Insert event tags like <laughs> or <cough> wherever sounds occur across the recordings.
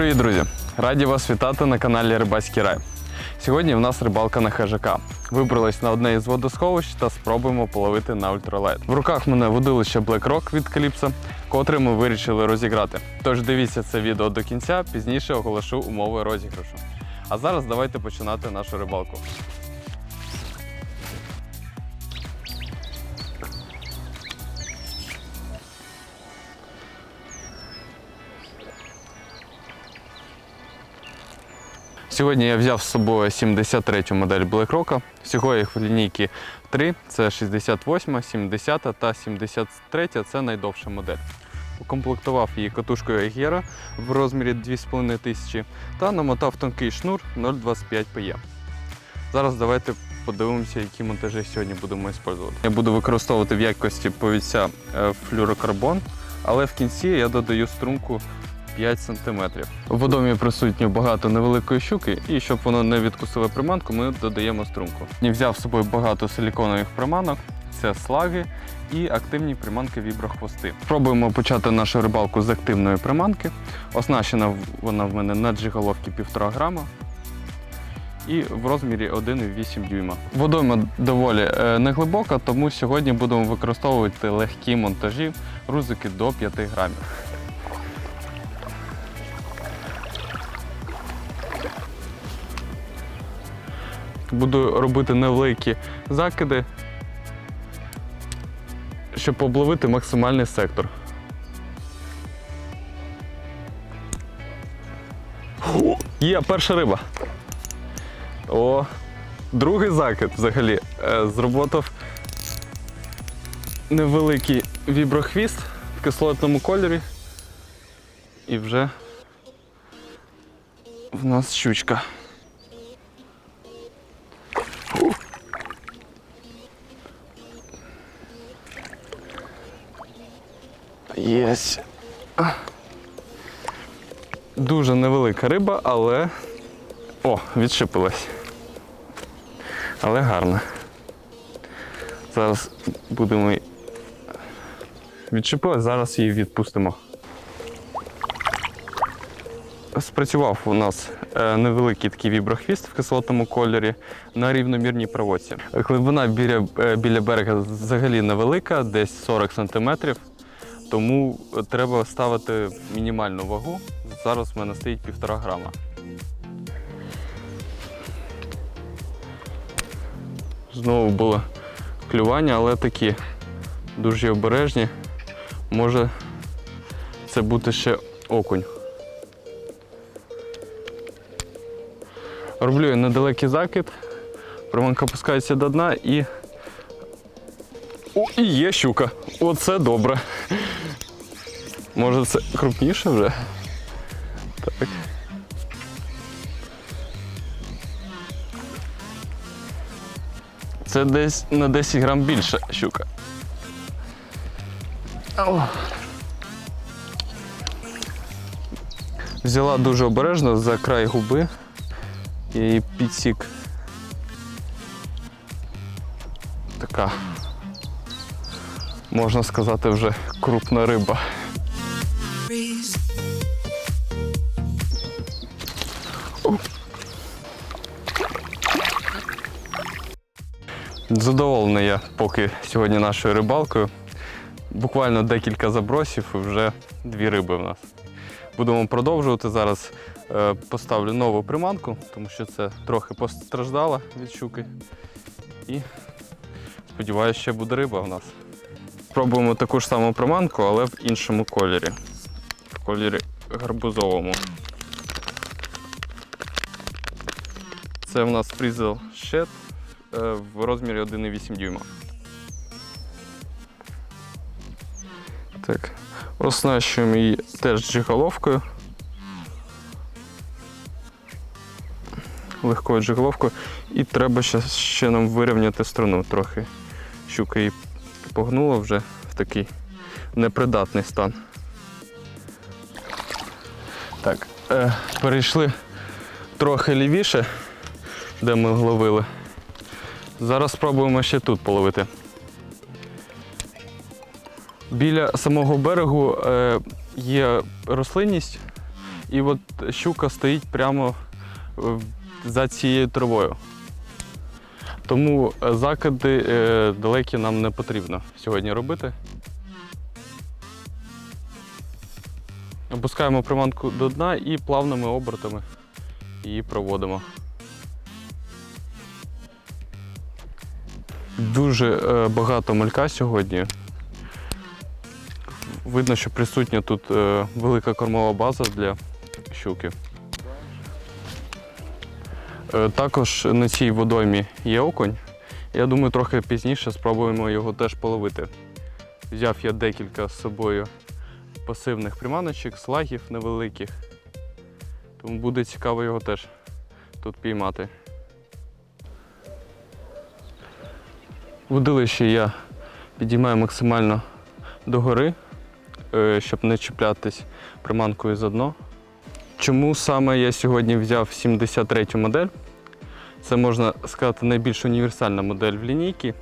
Привіт, друзі! Раді вас вітати на каналі Рибацький рай. Сьогодні в нас рибалка на хижака. Вибрались на одне із водосховищ та спробуємо половити на ультралайт. В руках мене водилище Black Rock від Calypso, котре ми вирішили розіграти. Тож дивіться це відео до кінця, пізніше оголошу умови розіграшу. А зараз давайте починати нашу рибалку. Сьогодні я взяв з собою 73 модель BlackRock. Всього їх в лінійці 3. Це 68, 70 та 73 це найдовша модель. Укомплектував її катушкою Agera в розмірі 2500 та намотав тонкий шнур 0,25 PE. Зараз давайте подивимося, які монтажі сьогодні будемо використовувати. Я буду використовувати в якості повідця е, флюрокарбон, але в кінці я додаю струнку 5 см. В водомі присутньо багато невеликої щуки, і щоб воно не відкусило приманку, ми додаємо струнку. Я взяв з собою багато силіконових приманок, це слаги і активні приманки віброхвости. Спробуємо почати нашу рибалку з активної приманки. Оснащена вона в мене на джиголовці 1,5 грама. І в розмірі 1,8 дюйма. Водойма доволі е, неглибока, тому сьогодні будемо використовувати легкі монтажі, грузики до 5 грамів. Буду робити невеликі закиди, щоб обловити максимальний сектор. Є перша риба. О, другий закид взагалі. Е, Зроботав невеликий віброхвіст в кислотному кольорі. І вже в нас щучка. Єсть. Дуже невелика риба, але. О, відшипилась. Але гарна. Зараз будемо. Відшипилась, зараз її відпустимо. Спрацював у нас е, невеликий такий віброхвіст в кислотному кольорі на рівномірній проводці. Глибина біля, е, біля берега взагалі невелика, десь 40 см. Тому треба ставити мінімальну вагу. Зараз в мене стоїть півтора грама. Знову було клювання, але такі дуже обережні. Може це бути ще окунь. Роблю я недалекий закид, приманка опускається до дна і. О, і є щука. Оце добре. Може це крупніше вже? Так. Це десь на 10 грам більше щука. Взяла дуже обережно за край губи і підсік. Така, можна сказати, вже крупна риба. Задоволений я поки сьогодні нашою рибалкою. Буквально декілька забросів і вже дві риби в нас. Будемо продовжувати. Зараз е, поставлю нову приманку, тому що це трохи постраждала від щуки. І сподіваюся, ще буде риба в нас. Спробуємо таку ж саму приманку, але в іншому кольорі. В кольорі гарбузовому. Це в нас Frizzle Shed е, в розмірі 1,8 дюйма. Так. Оснащуємо її теж джиголовкою. Легкою джиголовкою. І треба ще, ще нам вирівняти струну трохи. Щука її погнула вже в такий непридатний стан. Так, е, перейшли трохи лівіше, де ми ловили. Зараз спробуємо ще тут половити. Біля самого берегу е, є рослинність, І от щука стоїть прямо е, за цією травою. Тому е, закиди далекі нам не потрібно сьогодні робити. Опускаємо приманку до дна і плавними обертами її проводимо. Дуже е, багато малька сьогодні. Видно, що присутня тут е, велика кормова база для щуки. Е, Також на цій водоймі є окунь. Я думаю, трохи пізніше спробуємо його теж половити. Взяв я декілька з собою пасивних приманочок, слагів невеликих. Тому буде цікаво його теж тут піймати. Водилище я підіймаю максимально догори, е, щоб не чіплятись приманкою за дно. Чому саме я сьогодні взяв 73-ю модель? Це можна сказати найбільш універсальна модель в лінійці.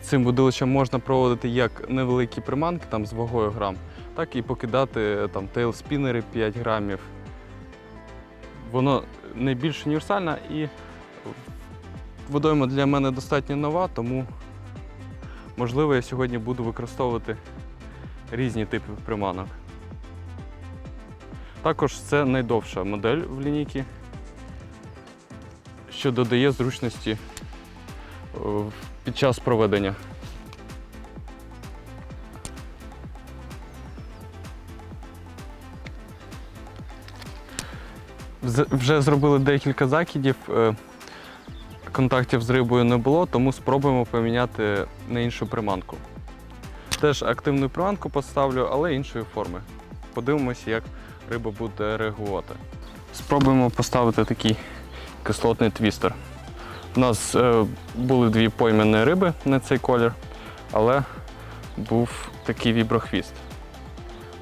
Цим водилищем можна проводити як невеликі приманки там, з вагою грам, так і покидати е, там, тейлспінери 5 грамів. Воно найбільш універсальне і водойма для мене достатньо нова, тому можливо я сьогодні буду використовувати різні типи приманок. Також це найдовша модель в лінійці, що додає зручності е, під час проведення. Вже зробили декілька закидів. Контактів з рибою не було, тому спробуємо поміняти на іншу приманку. Теж активну приманку поставлю, але іншої форми. Подивимося, як риба буде реагувати. Спробуємо поставити такий кислотний твістер. У нас е, були дві поймані риби на цей колір, але був такий віброхвіст.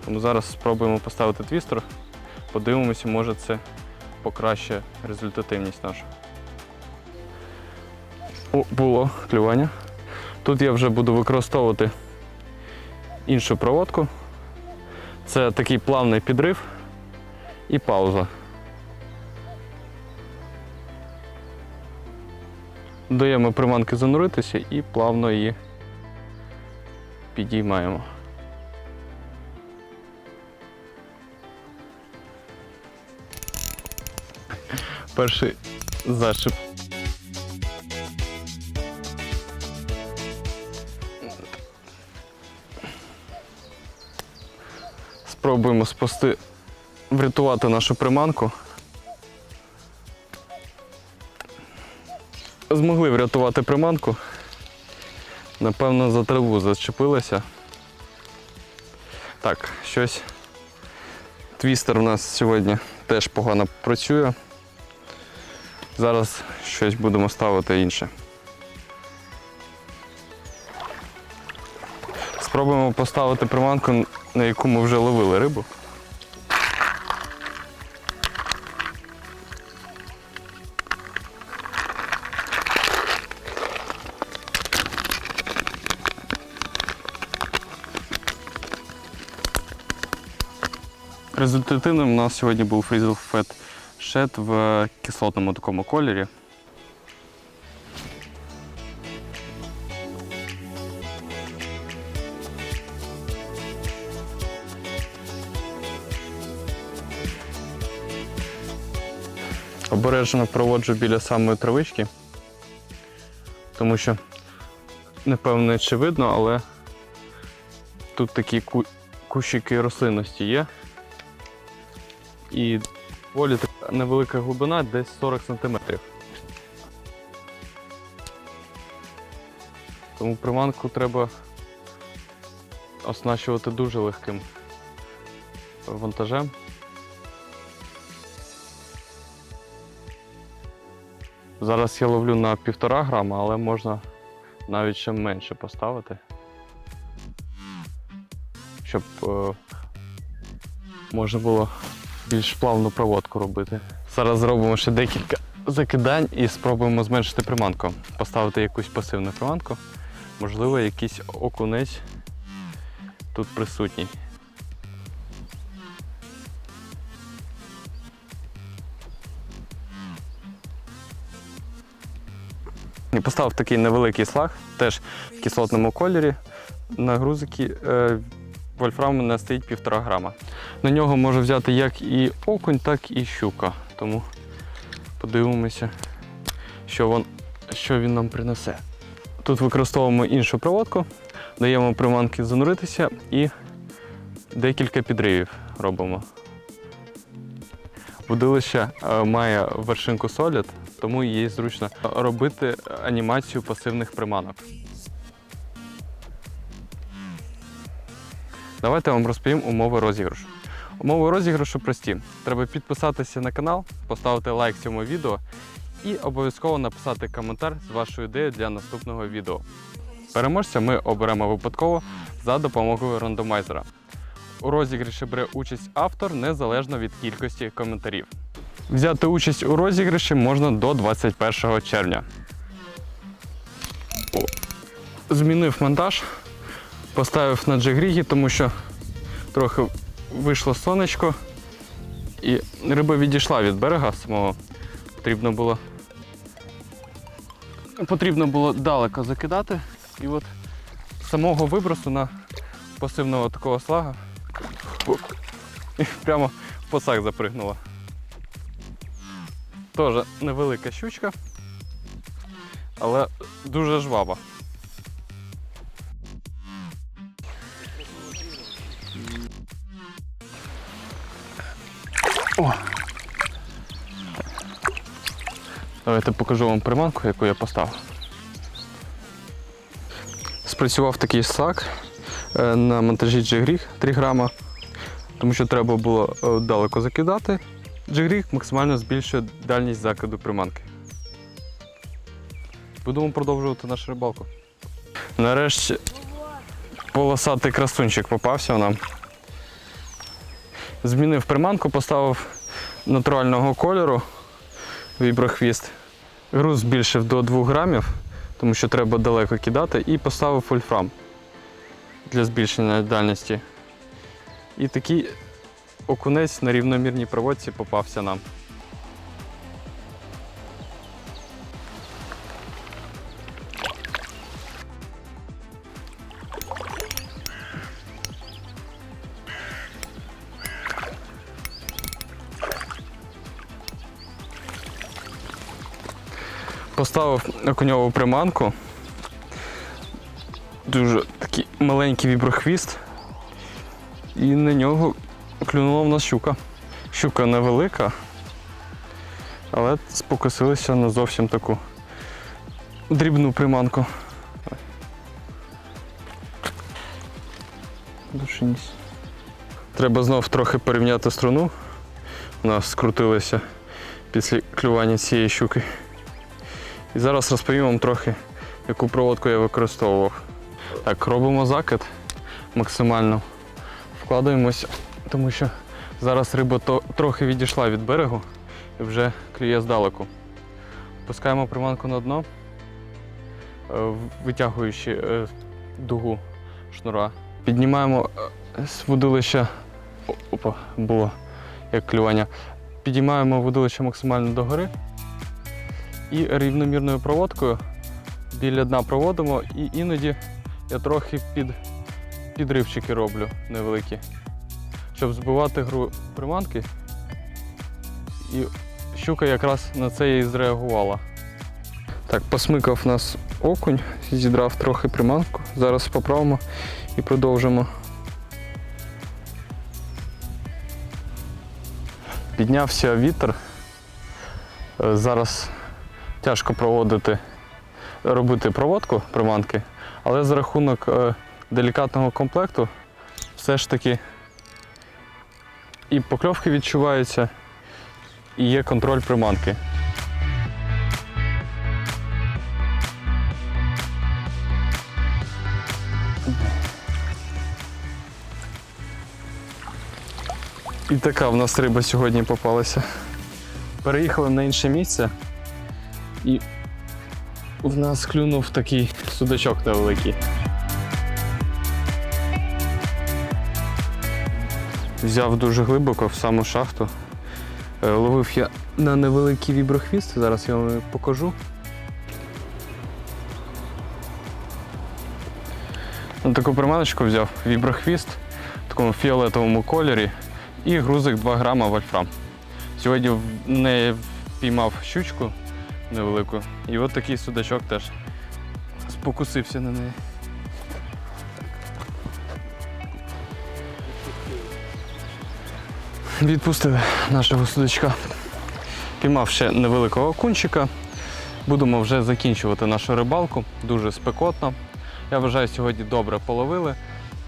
Тому зараз спробуємо поставити твістер, подивимося, може це покращує результативність нашу. О, було клювання. Тут я вже буду використовувати іншу проводку. Це такий плавний підрив і пауза. Даємо приманки зануритися і плавно її підіймаємо. Перший зашип. Спробуємо спасти, врятувати нашу приманку. Змогли врятувати приманку. Напевно, за траву зачепилася. Так, щось. Твістер у нас сьогодні теж погано працює. Зараз щось будемо ставити інше. Спробуємо поставити приманку, на яку ми вже ловили рибу. Результативним у нас сьогодні був Fat Shed в кислотному такому кольорі. Обережно проводжу біля самої травички, тому що напевно чи видно, але тут такі ку- кущики рослинності є. І доволі така невелика глибина, десь 40 см. Тому приманку треба оснащувати дуже легким вантажем. Зараз я ловлю на півтора грама, але можна навіть ще менше поставити. Щоб е, можна було більш плавну проводку робити. Зараз зробимо ще декілька закидань і спробуємо зменшити приманку. Поставити якусь пасивну приманку. Можливо, якийсь окунець тут присутній. І поставив такий невеликий слаг, теж в кислотному кольорі. На грузики е, вольфраму не стоїть півтора грама. На нього може взяти як і окунь, так і щука. Тому подивимося, що, він, що він нам принесе. Тут використовуємо іншу проводку, даємо приманки зануритися і декілька підривів робимо. Водилище е, має вершинку солід, тому їй зручно робити анімацію пасивних приманок. Давайте вам розповім умови розіграшу. Умови розіграшу прості. Треба підписатися на канал, поставити лайк цьому відео і обов'язково написати коментар з вашою ідеєю для наступного відео. Переможця ми оберемо випадково за допомогою рандомайзера. У розіграші бере участь автор незалежно від кількості коментарів. Взяти участь у розіграші можна до 21 червня. О, Змінив монтаж, поставив на джигрігі, тому що трохи вийшло сонечко і риба відійшла від берега самого. Потрібно було, потрібно було далеко закидати. І от самого вибросу на пасивного такого слага <laughs> прямо в посак запригнула. Теж невелика щучка, але дуже жвава. О! Давайте покажу вам приманку, яку я поставив. Спрацював такий сак е, на монтажі джигріг 3 грама, тому що треба було е, далеко закидати. Джигріг максимально збільшує дальність закиду приманки. Будемо продовжувати нашу рибалку. Нарешті полосатий красунчик попався нам. Змінив приманку, поставив натурального кольору віброхвіст. Груз збільшив до 2 грамів, тому що треба далеко кидати, і поставив вольфрам для збільшення дальності. І такий окунець на рівномірній проводці попався нам. Поставив окуньову приманку. Дуже такий маленький віброхвіст. І на нього клюнула в нас щука. Щука невелика, але спокусилися на зовсім таку дрібну приманку. Душинісь. Треба знов трохи порівняти струну. У нас скрутилося після клювання цієї щуки. І зараз розповім вам трохи, яку проводку я використовував. Так, робимо закид максимально. Вкладаємось, тому що зараз риба то, трохи відійшла від берегу і вже клює здалеку. Пускаємо приманку на дно, е, витягуючи е, дугу шнура. Піднімаємо е, з водилища. Опа, було як клювання. Підіймаємо водилище максимально догори і рівномірною проводкою біля дна проводимо, і іноді я трохи під, підривчики роблю невеликі, щоб збивати гру приманки. І щука якраз на це і зреагувала. Так, посмикав нас окунь, зідрав трохи приманку. Зараз поправимо і продовжимо. Піднявся вітер. Е, Зараз тяжко проводити, робити проводку приманки, але за рахунок е, делікатного комплекту все ж таки і покльовки відчуваються, і є контроль приманки. І така в нас риба сьогодні попалася. Переїхали на інше місце. І в нас клюнув такий судачок невеликий. Взяв дуже глибоко в саму шахту. Е, ловив я на невеликий віброхвіст, зараз я вам покажу. Ну, таку приманочку взяв віброхвіст в такому фіолетовому кольорі і грузик 2 грама вольфрам. Сьогодні не піймав щучку невелику і от такий судачок теж спокусився на неї. Відпустили нашого судачка. Піймав ще невеликого окунчика. Будемо вже закінчувати нашу рибалку. Дуже спекотно. Я вважаю, сьогодні добре половили.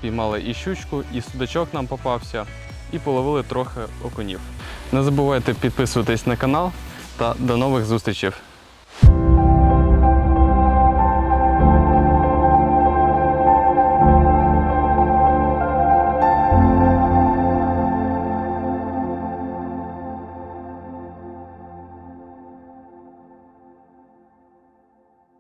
Піймали і щучку, і судачок нам попався, і половили трохи окунів. Не забувайте підписуватись на канал та до нових зустрічей.